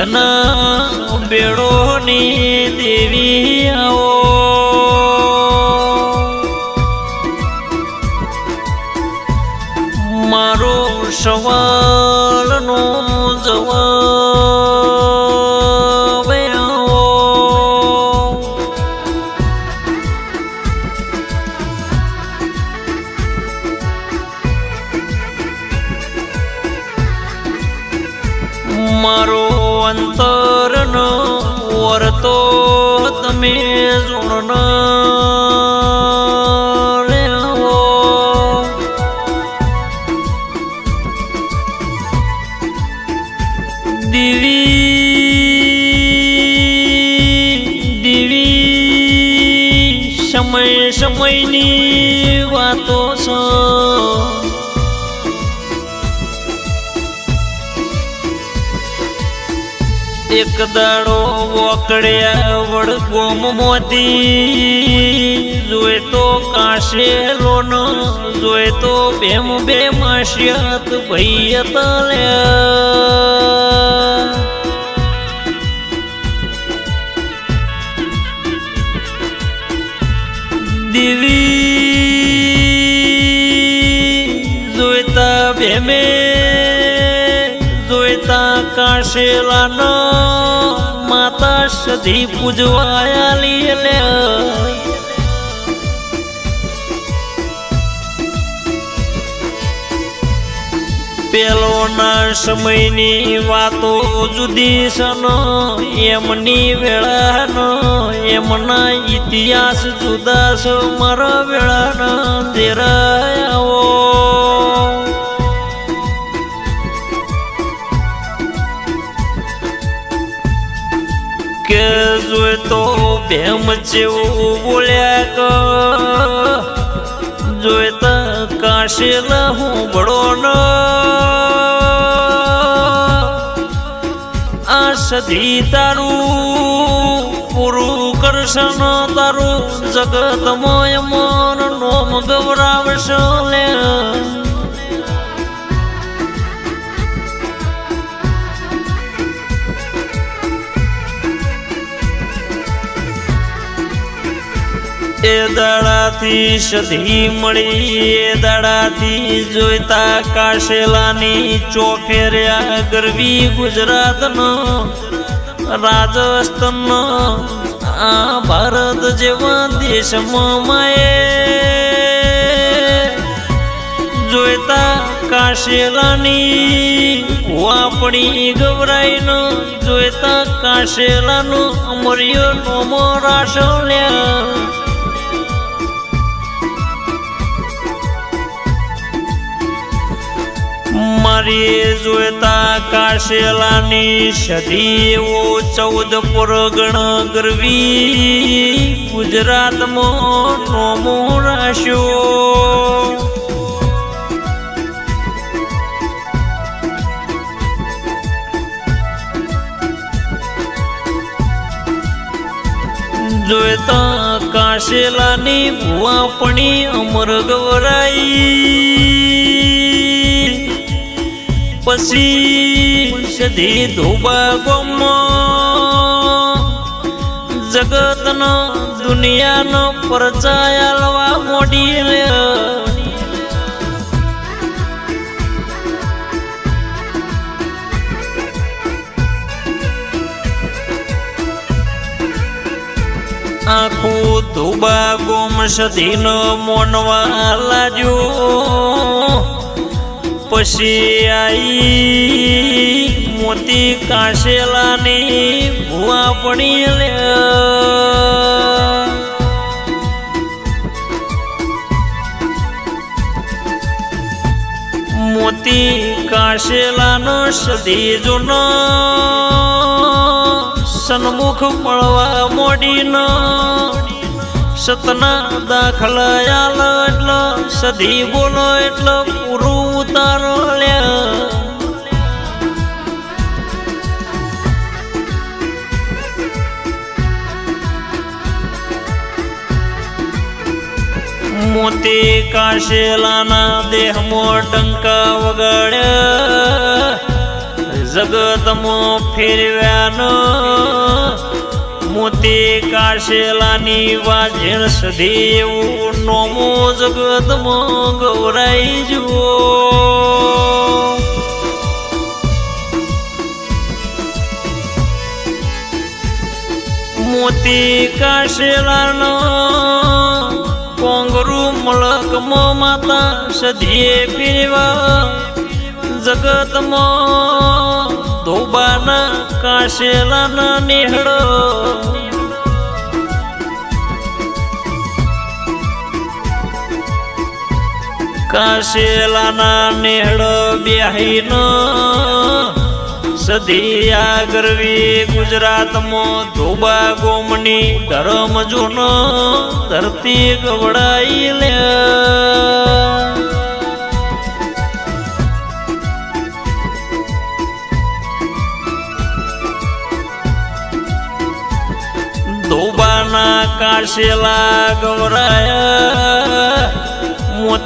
સંધના બેડોની દેવી આવો. મારો સવાલનો જવાબ તમે જોણ એક દાડો વકડ્યા વડગોમ મોતી. જોઈ તો કાશેલો ન જોઈ તો બેમ બે માશિયાત ભૈય તલ્યા દિવી જોઈતા ભેમે જોઈતા કાશેલાનો માતા સધી પૂજવાયા લીલે પેલો ના સમયની વાતો જુદી સનો, એમની વેળાનો, એમના ઇતિહાસ જુદા સ મારા વેળાના. દેરાયાઓ તો જેવું બોલ્યા ક જોઈતા કાશેલા હું બળો નો. આ સદી તારું પૂરું કરશન તારું જગત મોય મન નોમ ગૌરાવશ લે એ દાડાથી સધી મળી, એ દાડાથી જોઈતા કાશેલાની ચોફેર્યા ગરવી ગુજરાતનો રાજસ્થાનનો. આ ભારત જેવા દેશમાં માએ જોઈતા કાશેલાની વાપડી ગવરાઈનો જોઈતા કાશેલાનો અમર્યો નોમો રાશલ્યા મારી જોઈતા કાશેલાની સદીઓ ચૌદ પરગણ ગરવી. ગુજરાતમાં નોમો રાશ્યો જોતા કાશેલાની ભુવાપણી અમર ગવરાઈ. પછી સધી ધોબા ગોમો. જગતનો, દુનિયાનો પરચાયાલવા મોડી લે આખું ધોબા ગોમ સધીનો મોનવા લાગ્યો. પછી આઈ મોતી કાશેલાની ભૂવા પડી લે. મોતી કાશેલાનો સધી જૂનો સન્મુખ મળવા મોડીનો. સતના દાખલા આલો એટલો સધી બોલો એટલો કાશેલાના દેહમાં ટંકા વગાડ્યા જગતમાં ફેરવ્યાનો મોતી કાશેલાની વાજણ સધી એવું નોમો જગતમાં ગૌરાઈ જુઓ. મોતી કાશેલાનો કોંગરું મો માતા સધીએ પીરવા જગત મો ધોબાના કાશેલાના નેહડો. કાશેલાના નેહડો બ્યાહીનો સધિયા ગરવી ગુજરાતમાં ધોબા ગોમની ધરમ જૂનો ધરતી ગવડાઈ લે. ધોબાના કાશેલા ગવરાયા.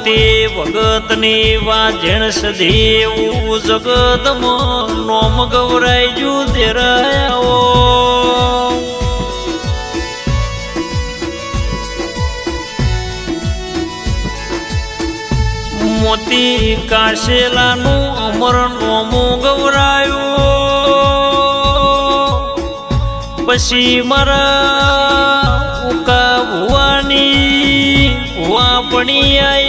મોતી ભગતની વાજણ સધી એવું જગતમાં નોમ ગૌરાઈ જુ દેરાયો મોતી કાશેલાનું અમર નોમું ગૌરાયું પછી મારા ઉકા ભુવાની વાપણી આયેલ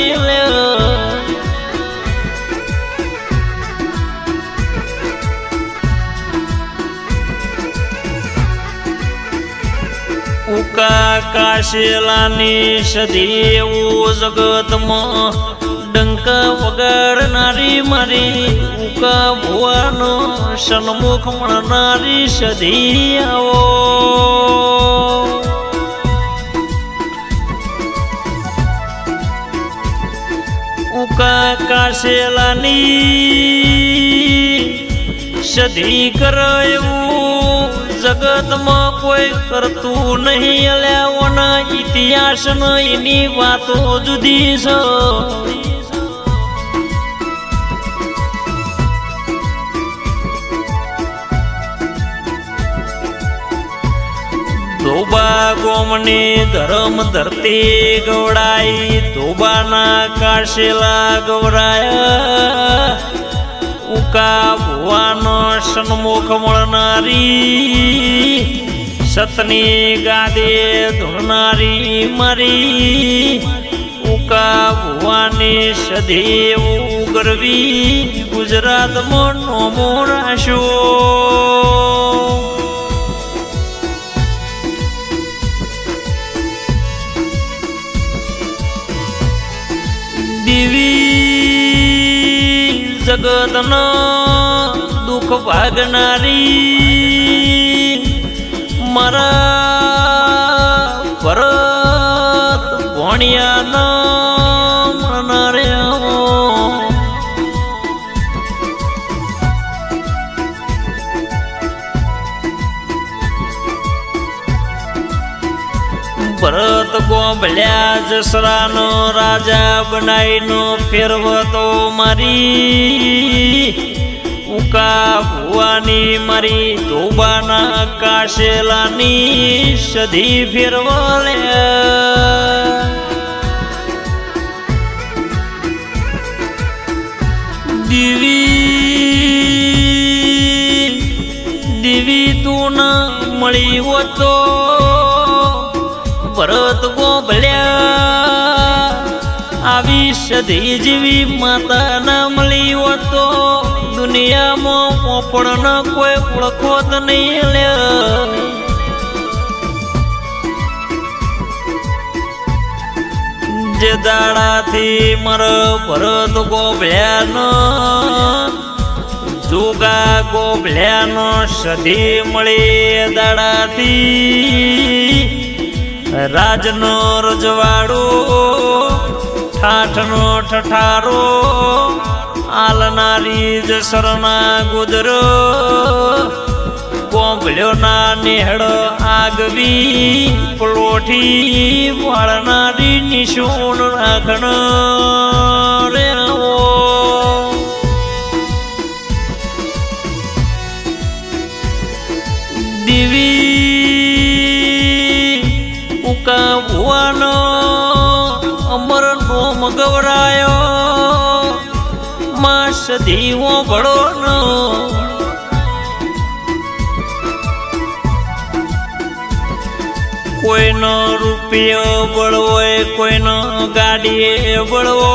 કાશેલાની સધી એવું જગતમાં ડંક વગાડનારી મારી ઉકા ભુવાનો સન્મુખ મળનારી સધી આવો ઉકા કાશેલાની સધી કરે જગતમાં કોઈ કરતું નહીં. અલ્યાઓના ઇતિહાસનો એની વાતો જુદી છે. ધોબા ગોમની ધરમ ધરતી ગવડાઈ. ધોબાના કાશેલા ગવરાયા ભુવાનો સન્મુખ મળનારી, સતની ગાદે ધોનારી મારી ઉકા ભુવાની સધી ઉગરવી ગુજરાતમાં નોમો રાશો દેવી જગતનો દુઃખ ભાગનારી મારા ભરત ગોંભળ્યા જસરાનો રાજા બનાવીનો ફેરવતો મારી. ઉકા ભુવાની મારી ધોબાના કાશેલાની સધી ફેરવલ્યા દીવી દીવી તું ના મળી હોતો. ભરત ગોભળ્યા આવી સધી જેવી માતા ના મળી હોતો દુનિયામાં પોપડ કોઈ ઓળખો જ નહીં લ્યા. જે દાડાથી મારો ભરત ગોભળ્યાનો જોગા ગોભળ્યાનો સધી મળી દાડાથી. રાજનો રજવાડો, ઠાઠનો ઠઠારો, આલનારી જસરના ગુજરો ગોમ ગોબલ્યો ના નેહડ આગવી, પલોઠી વાળનારી નિશુણ રાખણ. ભુવાનો અમર નોમ ગવરાયો માં સધીવો ભળો કોઈનો રૂપિયો બળવો કોઈનો ગાડીએ બળવો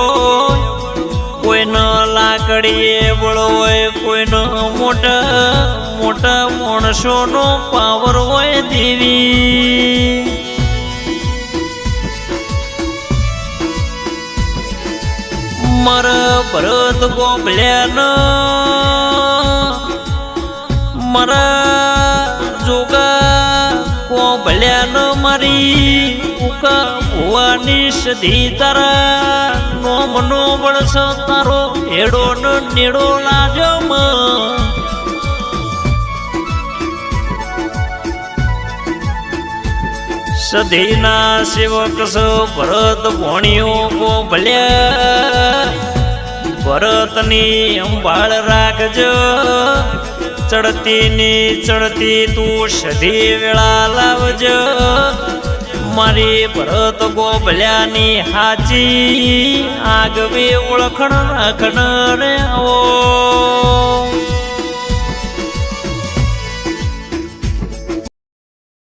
કોઈનો લાકડીએ બળવો કોઈનો મોટા મોટા માણસોનો પાવર હોય દેવી. મારા ભરત ગોબલ્યાનો મારા જોગા ગોબલ્યાનો મારી ઉકા ભુવાની સધી તારા. નોમનો વળસ તારો હેડો નેડો લાજો માં. સધીના સેવક સો ભરત ભોણિયો કો ભલ્યા ભરતની અંબાળ રાખજો. ચડતી ની ચડતી તું સધી વેળા લાવજો. મારી ભરત ગોભલ્યાની હાચી આગવી ઓળખણ રાખણ રે આવો.